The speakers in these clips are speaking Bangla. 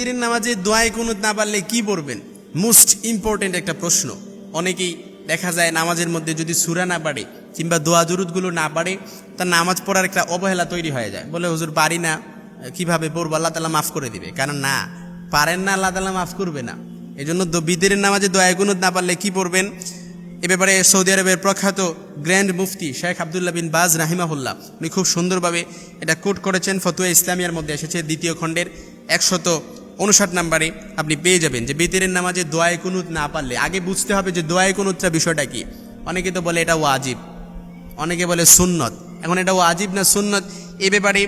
বিতিরের নামাজে দোয়ায় কুনুত না পারলে কি পড়বেন? মোস্ট ইম্পর্টেন্ট একটা প্রশ্ন। অনেকেই দেখা যায় নামাজের মধ্যে যদি সুরা না পারে কিংবা দোয়া জুরুদগুলো না পারে, তার নামাজ পড়ার একটা অবহেলা তৈরি হয়ে যায়। বলে, হুজুর, পারি না। কীভাবে পড়ব? আল্লাহ তালা মাফ করে দিবে। কারণ না, পারেন না, আল্লাহ তালা মাফ করবে না। এই জন্য বিতিরের নামাজে দোয়া কুনুত না পারলে কি পড়বেন? এ ব্যাপারে সৌদি আরবের প্রখ্যাত গ্র্যান্ড মুফতি শেখ আবদুল্লাহ বিন বাজ রাহিমাহুল্লাহ, উনি খুব সুন্দরভাবে এটা কোট করেছেন, ফতুয়া ইসলামিয়ার মধ্যে এসেছে, দ্বিতীয় খণ্ডের একশত উনষাট নাম্বারে আপনি পেয়ে যাবেন যে বেতেরের নামাজে দোয়ায় কুনুত না পারলে। আগে বুঝতে হবে যে দোয়ায় কুনুতটা বিষয়টা কি। অনেকে তো বলে এটা ওয়াজিব। অনেকে বলে সুন্নত। এখন এটা ও ওয়াজিব না সুন্নত? এ ব্যাপারে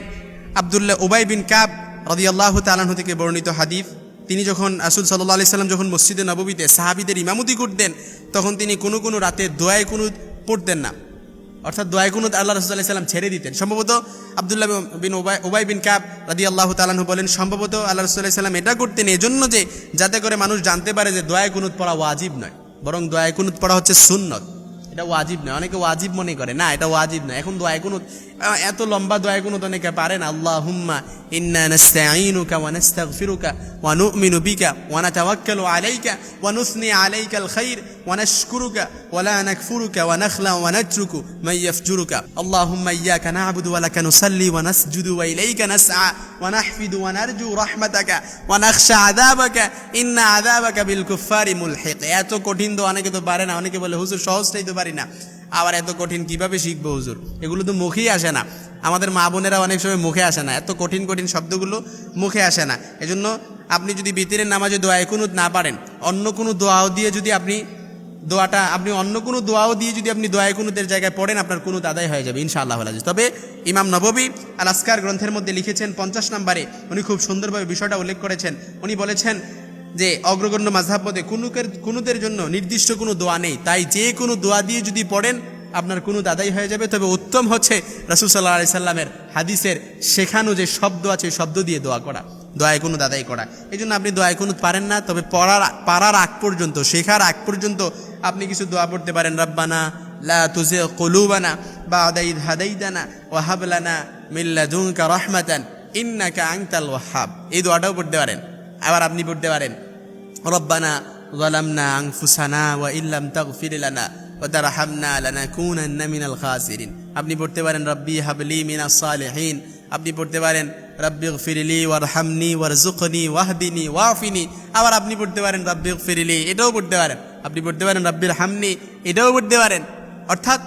আবদুল্লাহ ওবাই বিন কাব রদিয়াল্লাহ তালাহু থেকে বর্ণিত হাদিফ তিনি যখন আসুল সাল্লাহ আলি সাল্লাম যখন মসজিদে নববীতে সাহাবিদের ইমামতি করতেন, তখন তিনি কোনো কোনো রাতে দোয়ায় কুনুত পড়তেন না। অর্থাৎ দোয়ায় কুনুত আল্লাহ সাল্লাম ছেড়ে দিতেন। সম্ভবত আবদুল্লাহ বিন ওবাই ওবাই বিন কাব রাদি আল্লাহ তালাহু বলেন, সম্ভবত আল্লাহ রসুল্লাহ সাল্লাম এটা করতেন এজন্য যে যাতে করে মানুষ জানতে পারে যে কুনুত পড়া ওয়াজিব নয়, বরং কুনুত পড়া হচ্ছে সুন্নত। এটা ওয়াজিব নয়, অনেকে ওয়াজিব মনে করে, না, এটা ওয়াজিব নয়। এখন কুনুত এত লম্বা কুনুত অনেকে পারে না। আল্লাহ হুম্মা নাশকুরুকা ওয়া লা নাকফুরুকা ওয়া নাখলা ওয়া নাতরুকু মান ইয়াফজুরুকা আল্লাহুম্মা ইyyaka না'বুদু ওয়া লাকা নুসাল্লি ওয়া নাসজুদু ওয়া ইলাইকা নাসআ ওয়া নাহফিদু ওয়া নারজু রাহমাতাকা ওয়া নাখশা আযাবাকা ইন্না আযাবাকা বিল কুফারি মুলহিক এত কঠিন তো অনেকে তো পারে না। অনেকে বলে, হুজুর সহজটাই তো পারি না। আবার এত কঠিন কীভাবে শিখব হুজুর? এগুলো তো মুখেই আসে না। আমাদের মা বোনেরা অনেক সময় মুখে আসে না। এত কঠিন কঠিন শব্দগুলো মুখে আসে না। এজন্য আপনি যদি বিতিরের নামাজে দোয়া একুনুত না পারেন, অন্য কোনো দোয়াও দিয়ে যদি আপনি দোয়াটা, আপনি অন্য কোনো দোয়াও দিয়ে যদি আপনি দোয়া কুনুতের জায়গায় পড়েন, আপনার কোনো আদায় হয়ে যাবে, ইনশাআল্লাহ আজিজ তবে ইমাম নববী আল আসকার গ্রন্থের মধ্যে লিখেছেন পঞ্চাশ নম্বরে, উনি খুব সুন্দরভাবে বিষয়টা উল্লেখ করেছেন। উনি বলেছেন যে, অগ্রগণ্য মাঝহাব মধ্যে কুনুকের, কুনুতের জন্য নির্দিষ্ট কোনো দোয়া নেই। তাই যে কোনো দোয়া দিয়ে যদি পড়েন আপনার কোনো দাদাই হয়ে যাবে। তবে উত্তম হচ্ছে রাসুল সাল্লাহ আলি সাল্লামের হাদিসের শেখানো যে শব্দ আছে শব্দ দিয়ে দোয়া করা। দয়ায় কোনো দাদাই করা। এই জন্য আপনি দোয়ায় কোনো পারেন না, তবে পড়ার, পারার আগ পর্যন্ত, শেখার আগ পর্যন্ত আপনি কিছু দোয়া পড়তে পারেন। রব্বানা লা তুজে কলুবানা বা আদাইদ হাদাইদানা ওয়াহাবলানা মিল্লাদুনকা রহমাতান ইন্নাকা আংতাল ওয়াহাব। এই দোয়াটাও পড়তে পারেন। আবার আপনি পড়তে পারেন, রব্বানা গলামনা আংফুসানা ওয়া ইল্লাম তাগফিরিলানা ওদারহামনা লানাকুনান্না মিনাল খাসিরিন আপনি পড়তে পারেন, রব্বি হাবলি মিনা সালেহীন। আপনি পড়তে পারেন রব্বিক ফিরিলি ওয়ারহামনি ওয়ারজুকনি ওয়াহদিনি ওয়াফিনি। আবার আপনি পড়তে পারেন রব্বিক ফিরিলি এটাও পড়তে পারেন। আপনি পড়তে পারেন রব্বির হামনি এটাও পড়তে পারেন। অর্থাৎ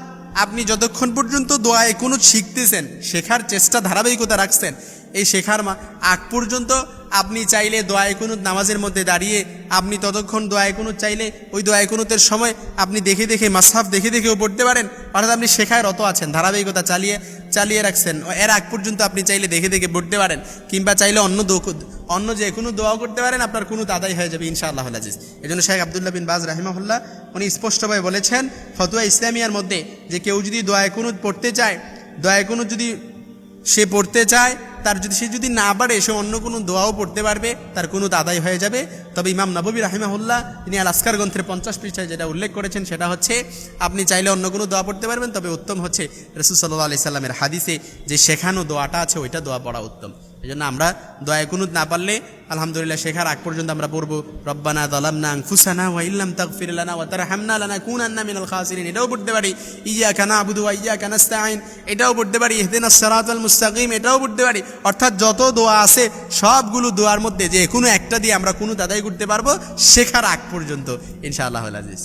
আপনি যতক্ষণ পর্যন্ত দোয়ায় কোনো শিখতেছেন, শেখার চেষ্টা ধারাবাহিকতা রাখছেন, এই শেখার মা আগ পর্যন্ত আপনি চাইলে দোয়ায় কোনো নামাজের মধ্যে দাঁড়িয়ে, আপনি ততক্ষণ দোয়ায় কোনো চাইলে ওই দোয়ায় কোনোতের সময় আপনি দেখে দেখে মাসাফ দেখে দেখেও পড়তে পারেন, অর্থাৎ আপনি শেখায় রত আছেন, ধারাবাহিকতা চালিয়ে চালিয়ে রাখছেন। এর আগ পর্যন্ত আপনি চাইলে দেখে দেখে পড়তে পারেন, কিংবা চাইলে অন্য অন্য যে কোনো দোয়া করতে পারেন, আপনার কোনো দাদাই হয়ে যাবে ইনশাআল্লাহ আজিজ। এই জন্য শেখ আবদুল্লাহ বিন বাজ রাহিমাহুল্লাহ, উনি স্পষ্টভাবে বলেছেন, ফতুয়া ইসলামিয়ার মধ্যে যে কেউ যদি দোয়া কুনুত পড়তে চায় দোয়া কোনো যদি সে পড়তে চায় তার যদি সে যদি না পারে, সে অন্য কোনো দোয়াও পড়তে পারবে, তার কোনো দাদাই হয়ে যাবে। তবে ইমাম নবী রাহিমাহুল্লাহ, তিনি আল আসকার গ্রন্থের পঞ্চাশ পৃষ্ঠায় যেটা উল্লেখ করেছেন, সেটা হচ্ছে, আপনি চাইলে অন্য কোনো দোয়া পড়তে পারবেন, তবে উত্তম হচ্ছে রসুল সাল্লাহ আলি সাল্লামের হাদিসে যে শেখানো দোয়াটা আছে, ওইটা দোয়া পড়া উত্তম। এই জন্য আমরা দোয়া কুনুত না পারলে, আলহামদুলিল্লাহ শেখার আগ পর্যন্ত আমরা পড়ব, রব্বানা দলামনা ফুসানা ওয়া ইল্লাম তাগফির লানা ওয়া তারহামনা লানা কুনান্না মিনাল খাসিরিন। এটাও পড়তে পারি ইয়াকা নাবুদু ওয়া ইয়াকা নাস্তাইন এটাও পড়তে পারি ইহদিনাস সিরাতাল মুস্তাকিম। এটাও পড়তে পারি, অর্থাৎ যত দোয়া আছে, সবগুলো দোয়ার মধ্যে যে কোনো একটা দিয়ে আমরা কোনো দাদাই করতে পারব শেখার আগ পর্যন্ত ইনশাআল্লাহ আজিজ।